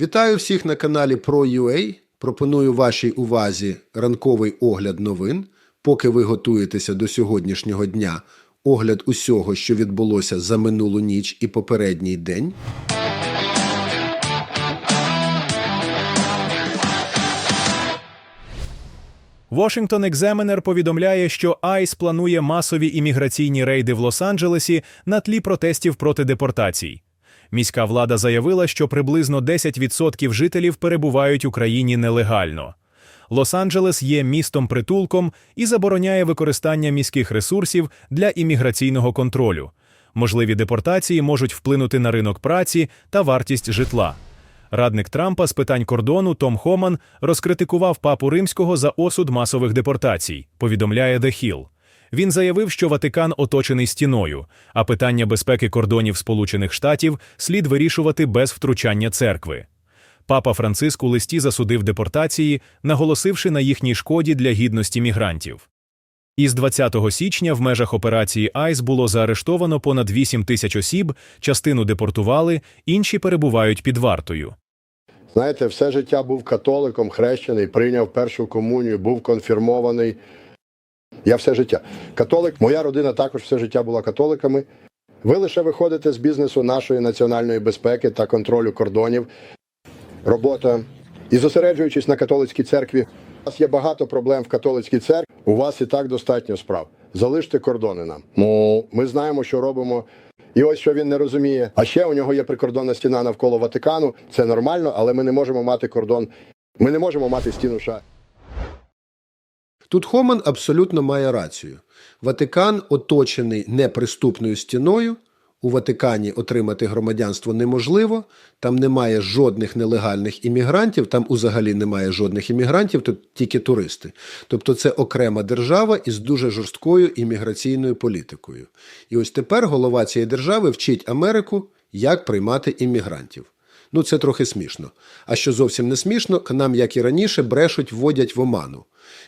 Вітаю всіх на каналі ProUA. Пропоную вашій увазі ранковий огляд новин. Поки ви готуєтеся до сьогоднішнього дня, огляд усього, що відбулося за минулу ніч і попередній день. Washington Examiner повідомляє, що ICE планує масові імміграційні рейди в Лос-Анджелесі на тлі протестів проти депортацій. Міська влада заявила, що приблизно 10% жителів перебувають у країні нелегально. Лос-Анджелес є містом-притулком і забороняє використання міських ресурсів для імміграційного контролю. Можливі депортації можуть вплинути на ринок праці та вартість житла. Радник Трампа з питань кордону Том Хоман розкритикував папу римського за осуд масових депортацій, повідомляє The Hill. Він заявив, що Ватикан оточений стіною, а питання безпеки кордонів Сполучених Штатів слід вирішувати без втручання церкви. Папа Франциск у листі засудив депортації, наголосивши на їхній шкоді для гідності мігрантів. Із 20 січня в межах операції АЙС було заарештовано понад 8 тисяч осіб, частину депортували, інші перебувають під вартою. Знаєте, все життя був католиком, хрещений, прийняв першу комунію, був конфірмований. Я все життя. Католик, моя родина також все життя була католиками. Ви лише виходите з бізнесу нашої національної безпеки та контролю кордонів. Робота. І зосереджуючись на католицькій церкві, у вас є багато проблем в католицькій церкві. У вас і так достатньо справ. Залиште кордони нам. Ми знаємо, що робимо. І ось що він не розуміє. А ще у нього є прикордонна стіна навколо Ватикану. Це нормально, але ми не можемо мати кордон. Ми не можемо мати стіну США. Тут Хоман абсолютно має рацію. Ватикан оточений неприступною стіною. У Ватикані отримати громадянство неможливо, там немає жодних нелегальних іммігрантів, там взагалі немає жодних іммігрантів, тут тільки туристи. Тобто це окрема держава із дуже жорсткою імміграційною політикою. І ось тепер голова цієї держави вчить Америку, як приймати іммігрантів. Ну, це трохи смішно. А що зовсім не смішно, к нам, як і раніше, брешуть, вводять в оману.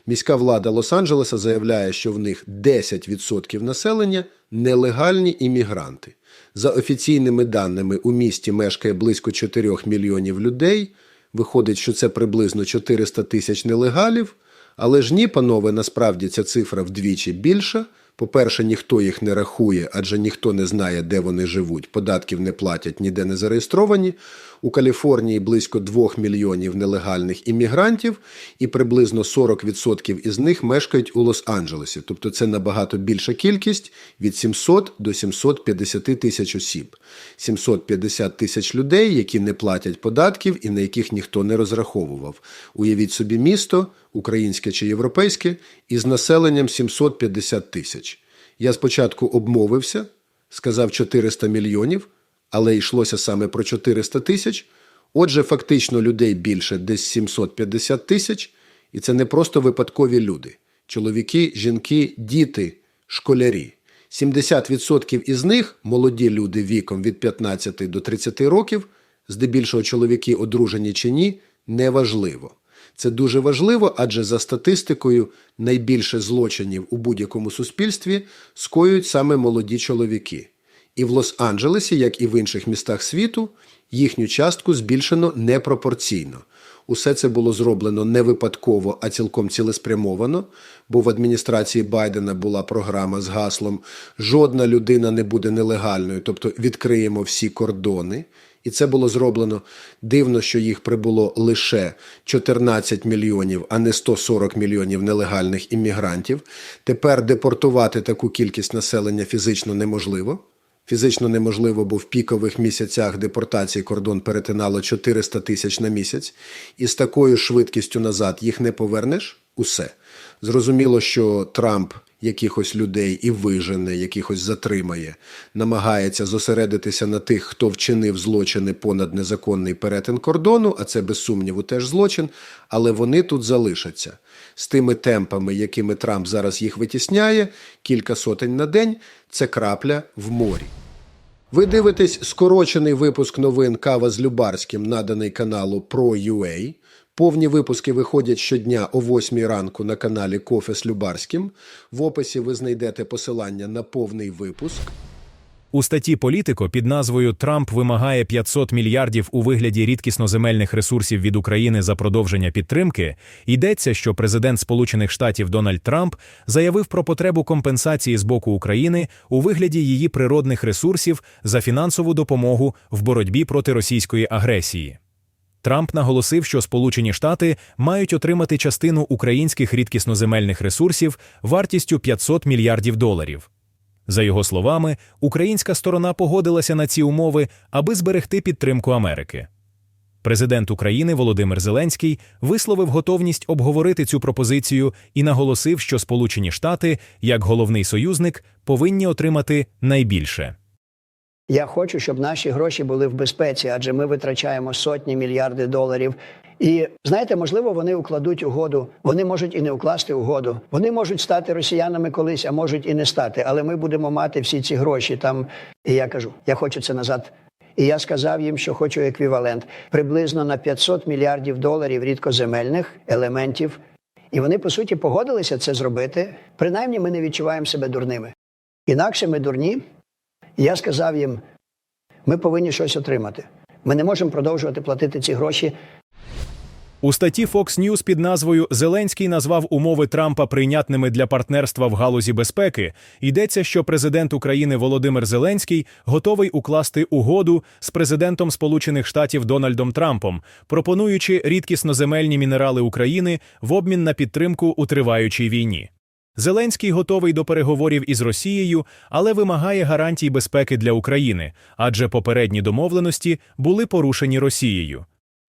Міська влада Лос-Анджелеса заявляє, що в них 10% населення нелегальні іммігранти. За офіційними даними, у місті мешкає близько 4 мільйонів людей. Виходить, що це приблизно 400 тисяч нелегалів. Але ж ні, панове, насправді ця цифра вдвічі більша. По-перше, ніхто їх не рахує, адже ніхто не знає, де вони живуть, податків не платять, ніде не зареєстровані. У Каліфорнії близько 2 мільйонів нелегальних іммігрантів, і приблизно 40% із них мешкають у Лос-Анджелесі. Тобто це набагато більша кількість від 700 до 750 тисяч осіб. 750 тисяч людей, які не платять податків і на яких ніхто не розраховував. Уявіть собі місто, українське чи європейське, із населенням 750 тисяч. Я спочатку обмовився, сказав 400 мільйонів, але йшлося саме про 400 тисяч. Отже, фактично людей більше десь 750 тисяч, і це не просто випадкові люди: чоловіки, жінки, діти, школярі. 70% із них молоді люди віком від 15 до 30 років, здебільшого чоловіки одружені чи ні, неважливо. Це дуже важливо, адже за статистикою найбільше злочинів у будь-якому суспільстві скоюють саме молоді чоловіки. І в Лос-Анджелесі, як і в інших містах світу, їхню частку збільшено непропорційно. Усе це було зроблено не випадково, а цілком цілеспрямовано, бо в адміністрації Байдена була програма з гаслом Жодна людина не буде нелегальною, тобто відкриємо всі кордони. І це було зроблено дивно, що їх прибуло лише 14 мільйонів, а не 140 мільйонів нелегальних іммігрантів. Тепер депортувати таку кількість населення фізично неможливо. Фізично неможливо, бо в пікових місяцях депортації кордон перетинало 400 тисяч на місяць, і з такою швидкістю назад їх не повернеш усе. Зрозуміло, що Трамп якихось людей і вижене, якихось затримає, намагається зосередитися на тих, хто вчинив злочини понад незаконний перетин кордону, а це без сумніву теж злочин, але вони тут залишаться. З тими темпами, якими Трамп зараз їх витісняє, кілька сотень на день це крапля в морі. Ви дивитесь скорочений випуск новин Кава з Любарським, наданий каналу ProUA. Повні випуски виходять щодня о 8 ранку на каналі Кофе з Любарським. В описі ви знайдете посилання на повний випуск. У статті Політико під назвою Трамп вимагає 500 мільярдів у вигляді рідкісноземельних ресурсів від України за продовження підтримки йдеться, що президент Сполучених Штатів Дональд Трамп заявив про потребу компенсації з боку України у вигляді її природних ресурсів за фінансову допомогу в боротьбі проти російської агресії. Трамп наголосив, що Сполучені Штати мають отримати частину українських рідкісноземельних ресурсів вартістю 500 мільярдів доларів. За його словами, українська сторона погодилася на ці умови, аби зберегти підтримку Америки. Президент України Володимир Зеленський висловив готовність обговорити цю пропозицію і наголосив, що Сполучені Штати, як головний союзник, повинні отримати найбільше. Я хочу, щоб наші гроші були в безпеці, адже ми витрачаємо сотні мільярди доларів. І знаєте, можливо, вони укладуть угоду. Вони можуть і не укласти угоду. Вони можуть стати росіянами колись, а можуть і не стати. Але ми будемо мати всі ці гроші там. І я кажу, я хочу це назад. І я сказав їм, що хочу еквівалент приблизно на 500 мільярдів доларів рідкоземельних елементів. І вони, по суті, погодилися це зробити. Принаймні, ми не відчуваємо себе дурними. Інакше ми дурні. Я сказав їм: ми повинні щось отримати. Ми не можемо продовжувати платити ці гроші. У статті Fox News під назвою Зеленський назвав умови Трампа прийнятними для партнерства в галузі безпеки. Йдеться, що президент України Володимир Зеленський готовий укласти угоду з президентом Сполучених Штатів Дональдом Трампом, пропонуючи рідкісноземельні мінерали України в обмін на підтримку у триваючій війні. Зеленський готовий до переговорів із Росією, але вимагає гарантій безпеки для України, адже попередні домовленості були порушені Росією.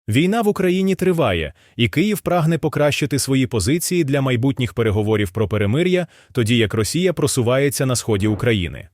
Війна в Україні триває, і Київ прагне покращити свої позиції для майбутніх переговорів про перемир'я, тоді як Росія просувається на сході України.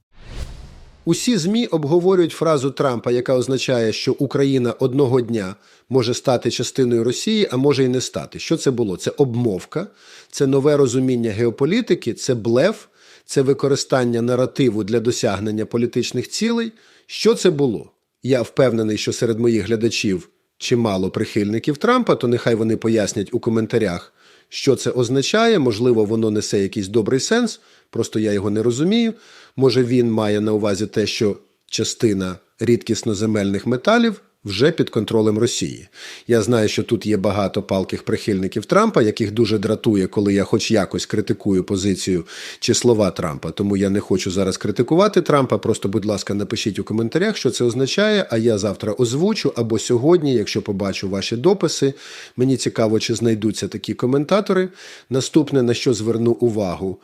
Усі ЗМІ обговорюють фразу Трампа, яка означає, що Україна одного дня може стати частиною Росії, а може й не стати. Що це було? Це обмовка, це нове розуміння геополітики, це блеф, це використання наративу для досягнення політичних цілей. Що це було? Я впевнений, що серед моїх глядачів чимало прихильників Трампа, то нехай вони пояснять у коментарях, що це означає. Можливо, воно несе якийсь добрий сенс, просто я його не розумію. Може, він має на увазі те, що частина рідкісноземельних металів вже під контролем Росії. Я знаю, що тут є багато палких прихильників Трампа, яких дуже дратує, коли я хоч якось критикую позицію чи слова Трампа. Тому я не хочу зараз критикувати Трампа. Просто, будь ласка, напишіть у коментарях, що це означає. А я завтра озвучу або сьогодні, якщо побачу ваші дописи. Мені цікаво, чи знайдуться такі коментатори. Наступне на що зверну увагу.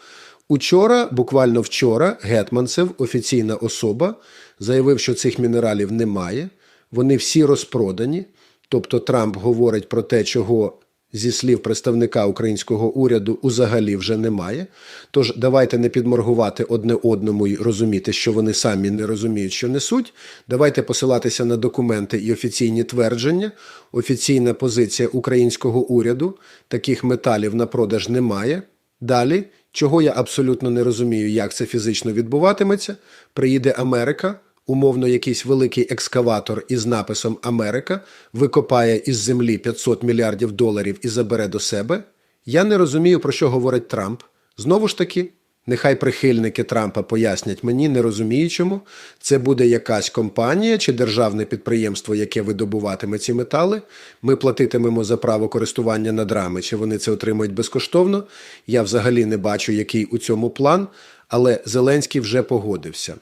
Учора, буквально вчора, Гетманцев, офіційна особа, заявив, що цих мінералів немає. Вони всі розпродані. Тобто Трамп говорить про те, чого зі слів представника українського уряду узагалі вже немає. Тож давайте не підморгувати одне одному і розуміти, що вони самі не розуміють, що несуть. Давайте посилатися на документи і офіційні твердження. Офіційна позиція українського уряду таких металів на продаж немає. Далі, чого я абсолютно не розумію, як це фізично відбуватиметься, приїде Америка, умовно якийсь великий екскаватор із написом Америка, викопає із землі 500 мільярдів доларів і забере до себе. Я не розумію, про що говорить Трамп. Знову ж таки, нехай прихильники Трампа пояснять мені, не розуміючому, це буде якась компанія чи державне підприємство, яке видобуватиме ці метали. Ми платитимемо за право користування надрами, чи вони це отримують безкоштовно. Я взагалі не бачу, який у цьому план, але Зеленський вже погодився.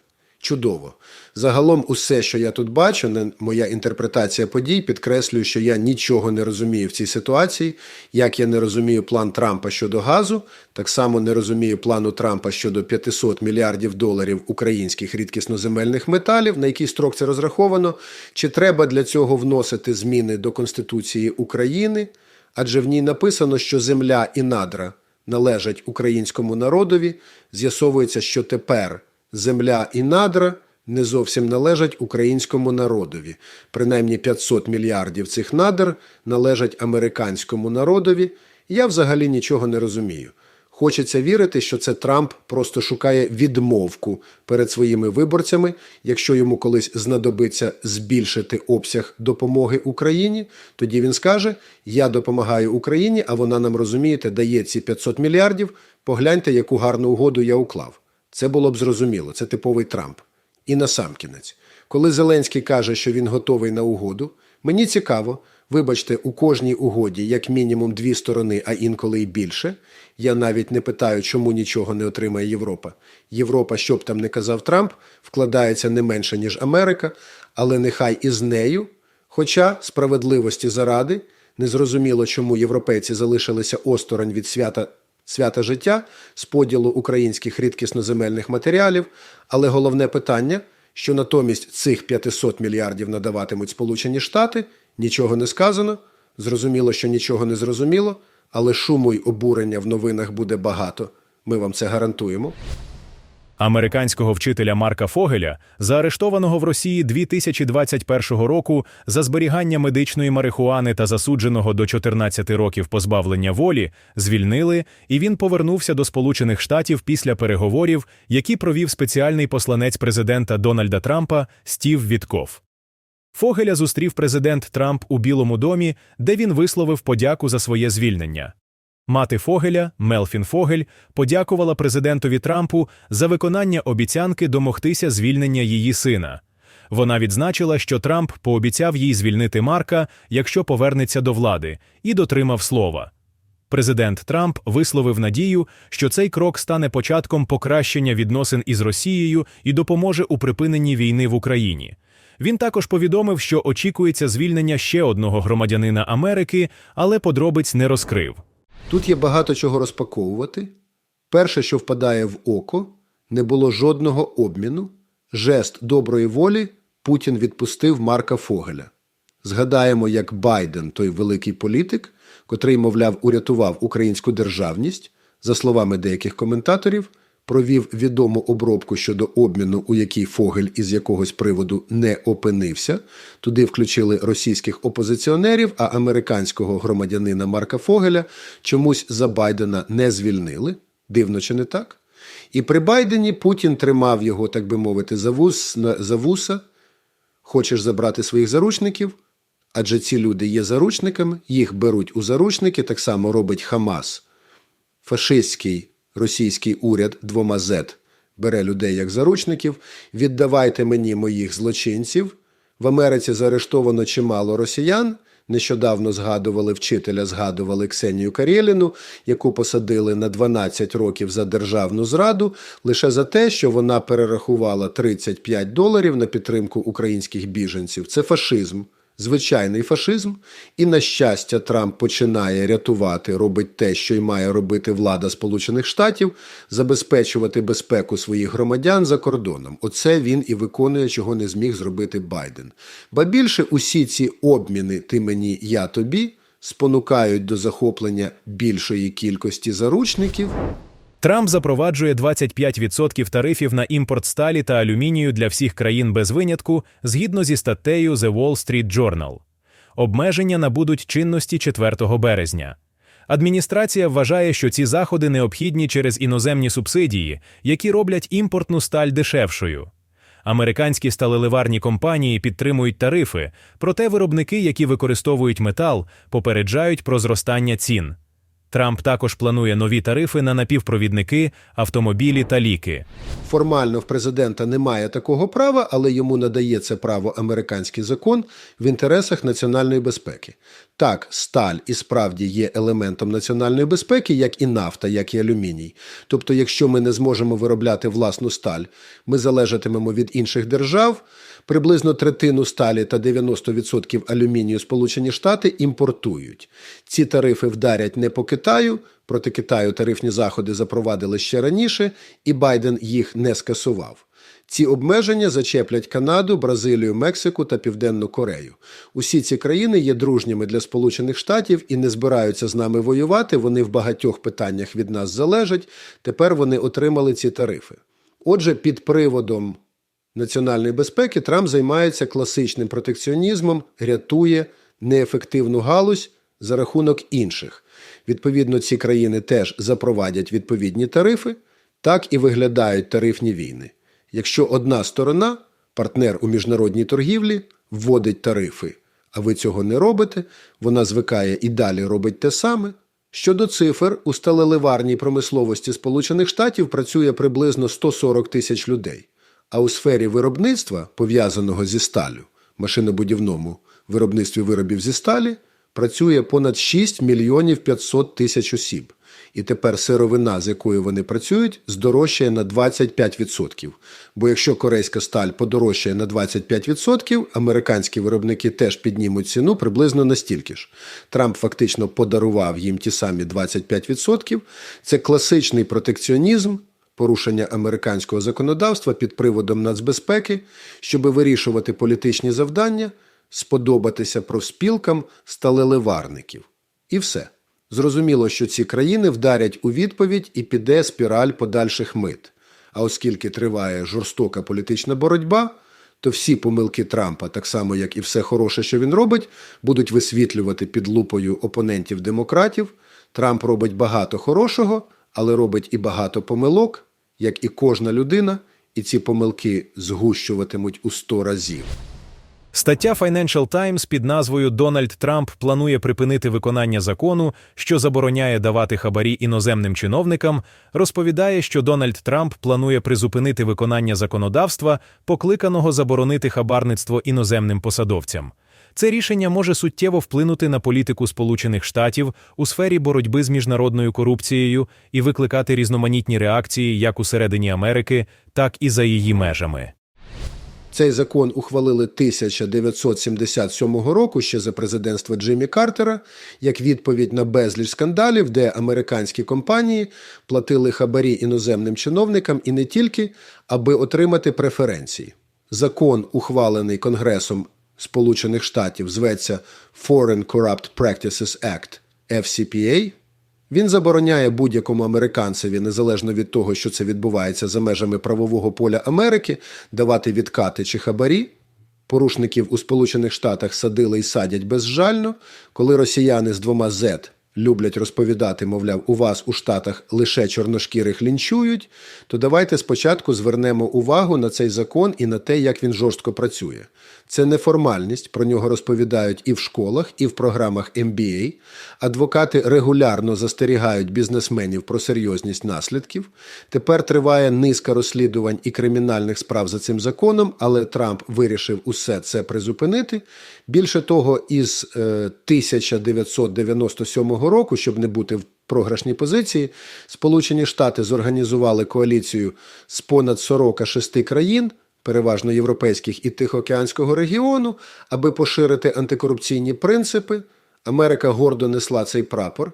Чудово. Загалом, усе, що я тут бачу, моя інтерпретація подій, підкреслюю, що я нічого не розумію в цій ситуації. Як я не розумію план Трампа щодо газу, так само не розумію плану Трампа щодо 500 мільярдів доларів українських рідкісноземельних металів, на який строк це розраховано. Чи треба для цього вносити зміни до Конституції України? Адже в ній написано, що земля і надра належать українському народові. З'ясовується, що тепер земля і надра не зовсім належать українському народові. Принаймні 500 мільярдів цих надр належать американському народові. Я взагалі нічого не розумію. Хочеться вірити, що це Трамп просто шукає відмовку перед своїми виборцями, якщо йому колись знадобиться збільшити обсяг допомоги Україні, тоді він скаже: Я допомагаю Україні, а вона нам розумієте, дає ці 500 мільярдів. Погляньте, яку гарну угоду я уклав. Це було б зрозуміло, це типовий Трамп. І насамкінець, коли Зеленський каже, що він готовий на угоду, мені цікаво, вибачте, у кожній угоді як мінімум дві сторони, а інколи й більше. Я навіть не питаю, чому нічого не отримає Європа. Європа, що б там не казав Трамп, вкладається не менше, ніж Америка, але нехай із нею, хоча справедливості заради, незрозуміло, чому європейці залишилися осторонь від свята свята життя з поділу українських рідкісноземельних матеріалів, але головне питання, що натомість цих 500 мільярдів надаватимуть Сполучені Штати, нічого не сказано, зрозуміло, що нічого не зрозуміло, але шуму й обурення в новинах буде багато. Ми вам це гарантуємо. Американського вчителя Марка Фогеля, заарештованого в Росії 2021 року за зберігання медичної марихуани та засудженого до 14 років позбавлення волі, звільнили, і він повернувся до Сполучених Штатів після переговорів, які провів спеціальний посланець президента Дональда Трампа Стів Вітков. Фогеля зустрів президент Трамп у Білому домі, де він висловив подяку за своє звільнення. Мати Фогеля, Мелфін Фогель, подякувала президентові Трампу за виконання обіцянки домогтися звільнення її сина. Вона відзначила, що Трамп пообіцяв їй звільнити Марка, якщо повернеться до влади, і дотримав слова. Президент Трамп висловив надію, що цей крок стане початком покращення відносин із Росією і допоможе у припиненні війни в Україні. Він також повідомив, що очікується звільнення ще одного громадянина Америки, але подробиць не розкрив. Тут є багато чого розпаковувати. Перше, що впадає в око, не було жодного обміну. Жест доброї волі Путін відпустив Марка Фогеля. Згадаємо, як Байден, той великий політик, котрий, мовляв, урятував українську державність, за словами деяких коментаторів, провів відому обробку щодо обміну, у якій Фогель із якогось приводу не опинився. Туди включили російських опозиціонерів, а американського громадянина Марка Фогеля чомусь за Байдена не звільнили. Дивно чи не так? І при Байдені Путін тримав його, так би мовити, за, вус, за вуса. Хочеш забрати своїх заручників? Адже ці люди є заручниками, їх беруть у заручники, так само робить Хамас. Фашистський російський уряд двома Z бере людей як заручників. Віддавайте мені моїх злочинців. В Америці заарештовано чимало росіян. Нещодавно згадували вчителя, згадували Ксенію Карєліну, яку посадили на 12 років за державну зраду, лише за те, що вона перерахувала 35 доларів на підтримку українських біженців. Це фашизм звичайний фашизм, і, на щастя, Трамп починає рятувати, робить те, що й має робити влада Сполучених Штатів, забезпечувати безпеку своїх громадян за кордоном. Оце він і виконує, чого не зміг зробити Байден. Ба більше усі ці обміни ти мені, я тобі спонукають до захоплення більшої кількості заручників. Трамп запроваджує 25% тарифів на імпорт сталі та алюмінію для всіх країн без винятку згідно зі статтею The Wall Street Journal. Обмеження набудуть чинності 4 березня. Адміністрація вважає, що ці заходи необхідні через іноземні субсидії, які роблять імпортну сталь дешевшою. Американські сталеливарні компанії підтримують тарифи, проте виробники, які використовують метал, попереджають про зростання цін. Трамп також планує нові тарифи на напівпровідники, автомобілі та ліки. Формально в президента немає такого права, але йому надає це право американський закон в інтересах національної безпеки. Так, сталь і справді є елементом національної безпеки, як і нафта, як і алюміній. Тобто, якщо ми не зможемо виробляти власну сталь, ми залежатимемо від інших держав. Приблизно третину сталі та 90% алюмінію Сполучені Штати імпортують. Ці тарифи вдарять не по Китаю. Проти Китаю тарифні заходи запровадили ще раніше, і Байден їх не скасував. Ці обмеження зачеплять Канаду, Бразилію, Мексику та Південну Корею. Усі ці країни є дружніми для Сполучених Штатів і не збираються з нами воювати. Вони в багатьох питаннях від нас залежать. Тепер вони отримали ці тарифи. Отже, під приводом національної безпеки Трамп займається класичним протекціонізмом, рятує неефективну галузь за рахунок інших. Відповідно, ці країни теж запровадять відповідні тарифи, так і виглядають тарифні війни. Якщо одна сторона, партнер у міжнародній торгівлі, вводить тарифи, а ви цього не робите, вона звикає і далі робить те саме. Щодо цифр, у сталеливарній промисловості Сполучених Штатів працює приблизно 140 тисяч людей. А у сфері виробництва, пов'язаного зі сталю, машинобудівному виробництві виробів зі сталі, працює понад 6 мільйонів 500 тисяч осіб. І тепер сировина, з якою вони працюють, здорожчає на 25%. Бо якщо корейська сталь подорожчає на 25%, американські виробники теж піднімуть ціну приблизно настільки ж. Трамп фактично подарував їм ті самі 25%. Це класичний протекціонізм, порушення американського законодавства під приводом нацбезпеки, щоб вирішувати політичні завдання, сподобатися профспілкам сталеливарників. І все. Зрозуміло, що ці країни вдарять у відповідь і піде спіраль подальших мит. А оскільки триває жорстока політична боротьба, то всі помилки Трампа, так само як і все хороше, що він робить, будуть висвітлювати під лупою опонентів демократів. Трамп робить багато хорошого, але робить і багато помилок, як і кожна людина, і ці помилки згущуватимуть у сто разів. Стаття Financial Times під назвою Дональд Трамп планує припинити виконання закону, що забороняє давати хабарі іноземним чиновникам, розповідає, що Дональд Трамп планує призупинити виконання законодавства, покликаного заборонити хабарництво іноземним посадовцям. Це рішення може суттєво вплинути на політику Сполучених Штатів у сфері боротьби з міжнародною корупцією і викликати різноманітні реакції як усередині Америки, так і за її межами. Цей закон ухвалили 1977 року ще за президентства Джиммі Картера, як відповідь на безліч скандалів, де американські компанії платили хабарі іноземним чиновникам і не тільки, аби отримати преференції. Закон, ухвалений Конгресом Сполучених Штатів, зветься Foreign Corrupt Practices Act FCPA. Він забороняє будь-якому американцеві, незалежно від того, що це відбувається за межами правового поля Америки, давати відкати чи хабарі. Порушників у Сполучених Штатах садили і садять безжально. Коли росіяни з двома Z люблять розповідати, мовляв, у вас у Штатах лише чорношкірих лінчують, то давайте спочатку звернемо увагу на цей закон і на те, як він жорстко працює. Це неформальність, про нього розповідають і в школах, і в програмах MBA. Адвокати регулярно застерігають бізнесменів про серйозність наслідків. Тепер триває низка розслідувань і кримінальних справ за цим законом, але Трамп вирішив усе це призупинити. Більше того, із е, 1997 року, щоб не бути в програшній позиції, Сполучені Штати зорганізували коаліцію з понад 46 країн переважно європейських і Тихоокеанського регіону, аби поширити антикорупційні принципи. Америка гордо несла цей прапор.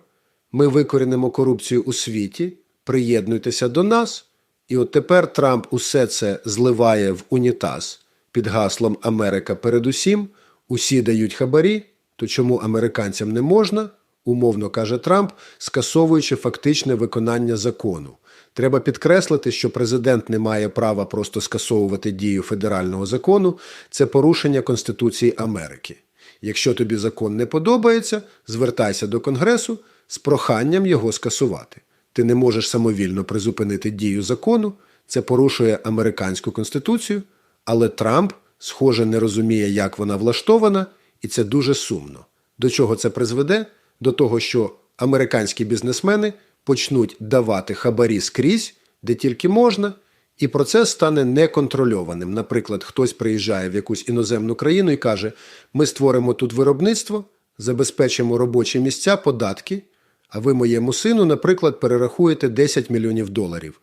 Ми викорінимо корупцію у світі. Приєднуйтеся до нас. І от тепер Трамп усе це зливає в унітаз під гаслом Америка передусім. Усі дають хабарі. То чому американцям не можна? Умовно каже Трамп, скасовуючи фактичне виконання закону. Треба підкреслити, що президент не має права просто скасовувати дію федерального закону, це порушення Конституції Америки. Якщо тобі закон не подобається, звертайся до Конгресу з проханням його скасувати. Ти не можеш самовільно призупинити дію закону, це порушує американську конституцію, але Трамп, схоже, не розуміє, як вона влаштована, і це дуже сумно. До чого це призведе? До того, що американські бізнесмени почнуть давати хабарі скрізь, де тільки можна, і процес стане неконтрольованим. Наприклад, хтось приїжджає в якусь іноземну країну і каже: ми створимо тут виробництво, забезпечимо робочі місця, податки, а ви моєму сину, наприклад, перерахуєте 10 мільйонів доларів.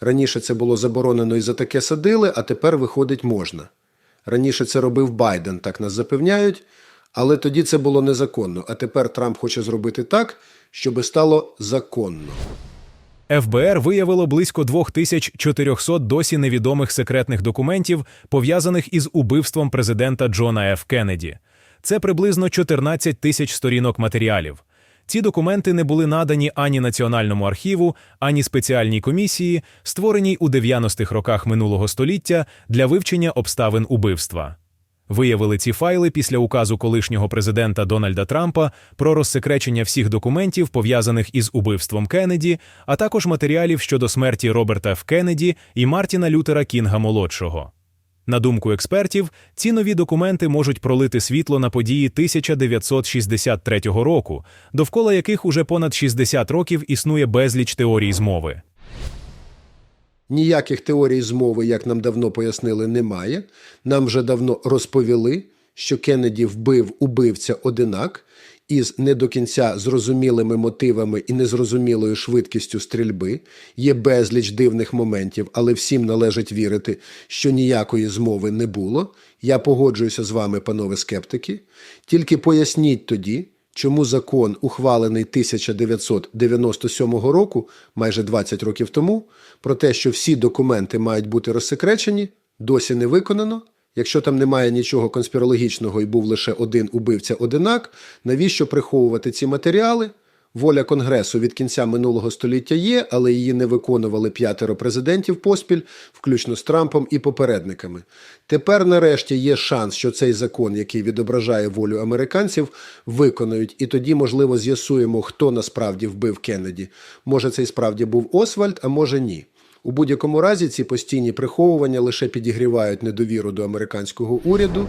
Раніше це було заборонено і за таке садили, а тепер, виходить, можна. Раніше це робив Байден, так нас запевняють, але тоді це було незаконно. А тепер Трамп хоче зробити так, щоби стало законно. ФБР виявило близько 2400 досі невідомих секретних документів, пов'язаних із убивством президента Джона Ф. Кеннеді. Це приблизно 14 тисяч сторінок матеріалів. Ці документи не були надані ані Національному архіву, ані спеціальній комісії, створеній у 90-х роках минулого століття для вивчення обставин убивства. Виявили ці файли після указу колишнього президента Дональда Трампа про розсекречення всіх документів, пов'язаних із убивством Кеннеді, а також матеріалів щодо смерті Роберта Ф. Кеннеді і Мартіна Лютера Кінга молодшого. На думку експертів, ці нові документи можуть пролити світло на події 1963 року, довкола яких уже понад 60 років існує безліч теорій змови. Ніяких теорій змови, як нам давно пояснили, немає. Нам вже давно розповіли, що Кеннеді вбив убивця одинак із не до кінця зрозумілими мотивами і незрозумілою швидкістю стрільби. Є безліч дивних моментів, але всім належить вірити, що ніякої змови не було. Я погоджуюся з вами, панове скептики. Тільки поясніть тоді, чому закон, ухвалений 1997 року, майже 20 років тому, про те, що всі документи мають бути розсекречені, досі не виконано. Якщо там немає нічого конспірологічного і був лише один убивця одинак, навіщо приховувати ці матеріали? Воля Конгресу від кінця минулого століття є, але її не виконували п'ятеро президентів поспіль, включно з Трампом і попередниками. Тепер, нарешті, є шанс, що цей закон, який відображає волю американців, виконають, і тоді, можливо, з'ясуємо, хто насправді вбив Кеннеді. Може, це й справді був Освальд, а може ні. У будь-якому разі ці постійні приховування лише підігрівають недовіру до американського уряду.